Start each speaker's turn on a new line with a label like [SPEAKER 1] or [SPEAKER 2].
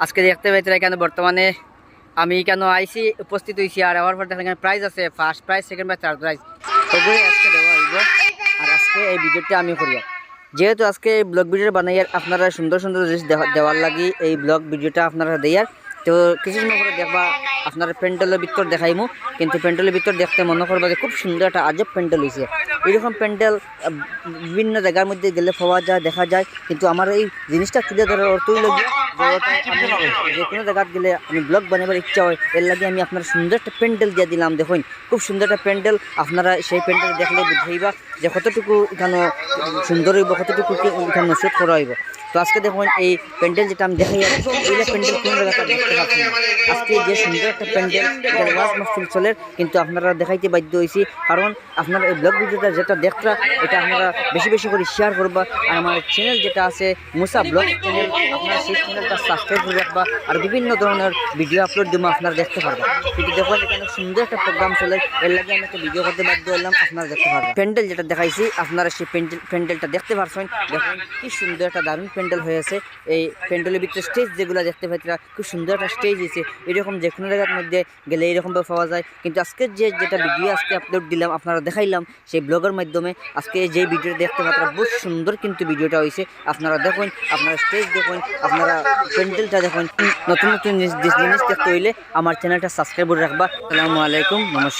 [SPEAKER 1] আজকে দেখতে পাইতে এখানে বর্তমানে আমি কেন আইসি উপস্থিত হয়েছি আর আমার পর দেখেন এখানে প্রাইজ আছে first prize second prize third prize ওগুলো আজকে দেওয়া হইব, আর আজকে এই ভিডিওটা আমি করি। যেহেতু আজকে এই ব্লগ ভিডিও আর আপনারা সুন্দর সুন্দর জিনিস দেওয়া- দেওয়ার লাগি এই ব্লগ ভিডিওটা আপনারা দেয়ার তো কিছু সময় পরে দেখবা আপনার প্যান্ডেলের ভিতর দেখাইমু, কিন্তু প্যান্ডেলের ভিতর দেখতে মনে করবা যে খুব সুন্দর একটা আজব প্যান্ডেল হয়েছে এইরকম প্যান্ডেল বিভিন্ন জায়গার মধ্যে গেলে পাওয়া যায়, দেখা যায়। কিন্তু আমার এই জিনিসটা তুলে ধরার অর্থই লাগে যে কোনো জায়গায় গেলে আমি ব্লগ বানাবার ইচ্ছা হয়, এর লাগে আমি আপনার সুন্দর একটা প্যান্ডেল দিয়ে দিলাম। দেখুন, খুব সুন্দর একটা প্যান্ডেল। আপনারা সেই প্যান্ডেল দেখলে বুঝাইবা যে কতটুকু এখানে সুন্দর হইব, কতটুকু এখানে শুট করা হইব। তো আজকে দেখুন এই প্যান্ডেল যেটা আমি দেখাই এইটা প্যান্ডেল কোন জায়গাটা দেখতে পাচ্ছি আজকে যে সুন্দর একটা প্যান্ডেল ওয়াজ মাহফিল চলের কিন্তু আপনারা দেখাইতে বাধ্য হয়েছি কারণ আপনার এই ব্লগ ভিডিওটা যেটা দেখরা এটা আপনারা বেশি বেশি করে শেয়ার করবা। আর আমার চ্যানেল যেটা আছে, মুসা ব্লগ চ্যানেল আপনারা সেই চ্যানেলটা সাবস্ক্রাইব করে রাখবা, আর বিভিন্ন ধরনের ভিডিও আপলোড দিব আপনারা দেখতে পারবেন কিন্তু দেখুন, এখানে সুন্দর একটা প্রোগ্রাম চলে, এর লাগে আমি একটা ভিডিও করতে বাধ্য হলাম আপনারা দেখতে পারবেন। প্যান্ডেল যেটা দেখাইছি, আপনারা সেই প্যান্ডেল, প্যান্ডেলটা দেখতে পারছেন, দেখুন কি সুন্দর একটা দারুণ প্যান্ডেল হয়েছে। এই প্যান্ডেলের ভিতরে স্টেজ যেগুলো দেখতে পাই খুব সুন্দর একটা স্টেজ হয়েছে। এরকম যে কোনো জায়গার মধ্যে গেলে এরকমভাবে পাওয়া যায়। কিন্তু আজকে যে যেটা ভিডিও আজকে আপলোড দিলাম, আপনারা দেখাইলাম, সেই ব্লগের মাধ্যমে আজকে যে ভিডিও দেখতে পাত্রা বহুত সুন্দর কিন্তু ভিডিওটা হয়েছে। আপনারা দেখুন, আপনারা স্টেজ দেখুন, আপনারা প্যান্ডেলটা দেখুন। নতুন নতুন জিনিস দেখতে হইলে আমার চ্যানেলটা সাবস্ক্রাইব করে রাখবা। আসসালামু আলাইকুম, নমস্কার।